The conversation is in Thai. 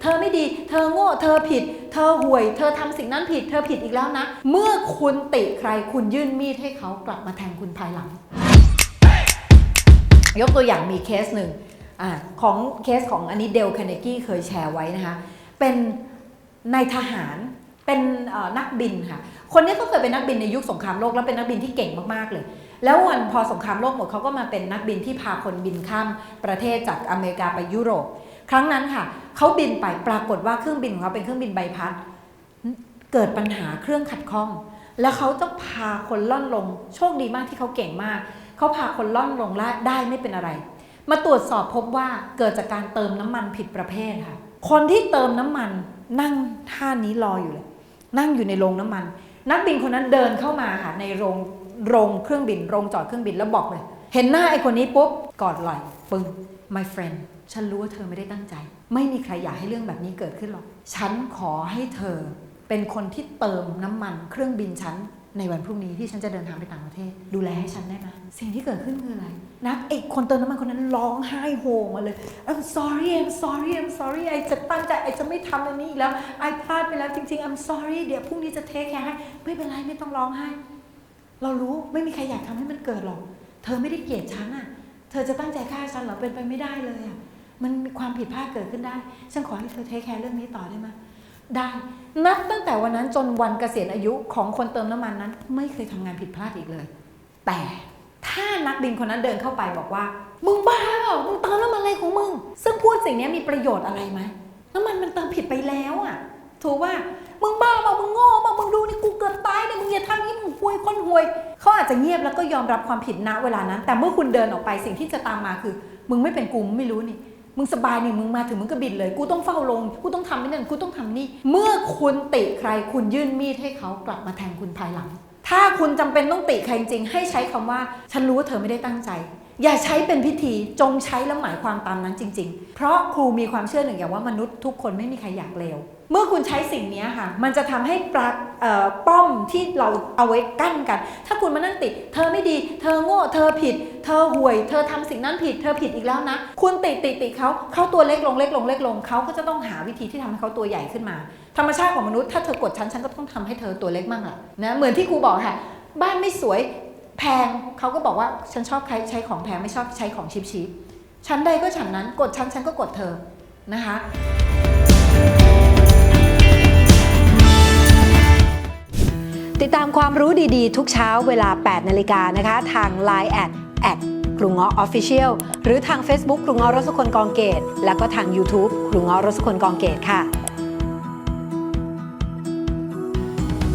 เธอไม่ดี เธอโง่ เธอผิด เธอห่วย เธอทำสิ่งนั้นผิด เธอผิดอีกแล้วนะ เมื่อคุณติใครคุณยื่นมีดให้เขากลับมาแทงคุณภายหลัง ยกตัวอย่างมีเคสหนึ่งอาของเคสของอันนี้เดลคาเนกี้เคยแชร์ไว้นะคะ เป็นนายทหาร เป็นนักบินค่ะ คนนี้เขาเคยเป็นนักบินในยุคสงครามโลกแล้วเป็นนักบินที่เก่งมากๆเลย แล้ววันพอสงครามโลกหมดเขาก็มาเป็นนักบินที่พาคนบินข้ามประเทศจากอเมริกาไปยุโรป ครั้งนั้นค่ะเขาบินไปปรากฏว่าเครื่องบินของเขาเป็นเครื่องบินใบพัด เกิดปัญหาเครื่องขัดข้อง แล้วเขาต้องพาคนล่อนลง โชคดีมากที่เขาเก่งมากเขาพาคนล่อนลงและได้ไม่เป็นอะไร มาตรวจสอบพบว่าเกิดจากการเติมน้ำมันผิดประเภทค่ะ คนที่เติมน้ำมันนั่งท่านี้รออยู่เลย นั่งอยู่ในโรงน้ำมัน นักบินคนนั้นเดินเข้ามาค่ะในโรง โรงเครื่องบิน โรงจอดเครื่องบินแล้วบอกเลย เห็นหน้าไอ้คนนี้ปุ๊บกอดไหล่ปึ้ง my friend ฉันรู้ว่าเธอไม่ได้ตั้งใจ ไม่มีใครอยากให้เรื่องแบบนี้เกิดขึ้นหรอก ฉันขอให้เธอเป็นคนที่เติมน้ำมัน เครื่องบินฉันในวันพรุ่งนี้ที่ฉันจะเดินทางไปต่างประเทศ ดูแลให้ฉันได้ไหมสิ่งที่เกิดขึ้นคืออะไรนักไอ้คนเติมน้ำมันคนนั้นร้องไห้โฮมาเลย I'm sorry I'm sorry I'm sorry ไอจะตั้งใจไอจะไม่ทำอันนี้อีกแล้วไอพลาดไปแล้วจริงๆ I'm sorry เดี๋ยวพรุ่งนี้จะเทคแคร์ให้ไม่เป็นไรไม่ต้องร้องไห้ เรารู้ไม่มีใครอยากทำให้มันเกิดหรอก เธอไม่ได้เกลียดฉันอะ เธอจะตั้งใจฆ่าฉันหรอเป็นไปไม่ได้เลยอะ มันมีความผิดพลาดเกิดขึ้นได้ ฉันขอให้เธอเทคแคร์เรื่องนี้ต่อได้ไหมได้ นับตั้งแต่วันนั้นจนวันเกษียณอายุของคนเติมน้ำมันนั้น ไม่เคยทำงานผิดพลาดอีกเลย แต่ถ้านักบินคนนั้นเดินเข้าไปบอกว่า มึงบ้าเปล่ามึงเติมน้ำมันอะไรของมึง ซึ่งพูดสิ่งนี้มีประโยชน์อะไรไหมน้ำมันมันเติมผิดไปแล้วอะ ถูกว่ามึงบ้าเปล่ามึงโง่เปล่ามึงดูำอย่างนี้มึงห่วยคนห่วยเขาอาจจะเงียบแล้วก็ยอมรับความผิดณเวลานั้น แต่เมื่อคุณเดินออกไปสิ่งที่จะตามมาคือ มึงไม่เป็นกูไม่รู้นี่มึงสบายนี่มึงมาถึงมึงก็บิดเลย กูต้องเฝ้าลง กูต้องทำนี่นั่นกูต้องทำนี่ เมื่อคุณติใครคุณยื่นมีดให้เขากลับมาแทงคุณภายหลัง ถ้าคุณจำเป็นต้องติใครจริงให้ใช้คำว่า ฉันรู้ว่าเธอไม่ได้ตั้งใจอย่าใช้เป็นพิธีจงใช้แล้วหมายความตามนั้นจริง ๆ เพราะครูมีความเชื่อหนึ่งอย่างว่ามนุษย์ทุกคนไม่มีใครอยากเลวเมื่อคุณใช้สิ่งนี้ค่ะ มันจะทำให้ปลักป้อมที่เราเอาไว้กั้นกัน ถ้าคุณมานั่งติด เธอไม่ดี เธอโง่ เธอผิด เธอห่วย เธอทำสิ่งนั้นผิด เธอผิดอีกแล้วนะ คุณติดติดติดเขา เขาตัวเล็กลงเล็กลงเล็กลง เขาก็จะต้องหาวิธีที่ทำให้เขาตัวใหญ่ขึ้นมา ธรรมชาติของมนุษย์ ถ้าเธอกดฉัน ฉันก็ต้องทำให้เธอตัวเล็กมั่งแหละนะ เหมือนที่ครูบอกค่ะ บ้านไม่สวย แพงเขาก็บอกว่าฉันชอบใช้ใช้ของแพงไม่ชอบใช้ของชิปชิปฉันใดก็ฉันนั้นกดฉันฉันก็กดเธอนะคะติดตามความรู้ดีๆ ทุกเช้าเวลา 8 นาฬิกานะคะ ทาง Line แอดแอดครูเงาะ Official หรือทาง Facebook ครูเงาะรสคนกองเกต แล้วก็ทาง YouTube ครูเงาะรสคนกองเกตค่ะ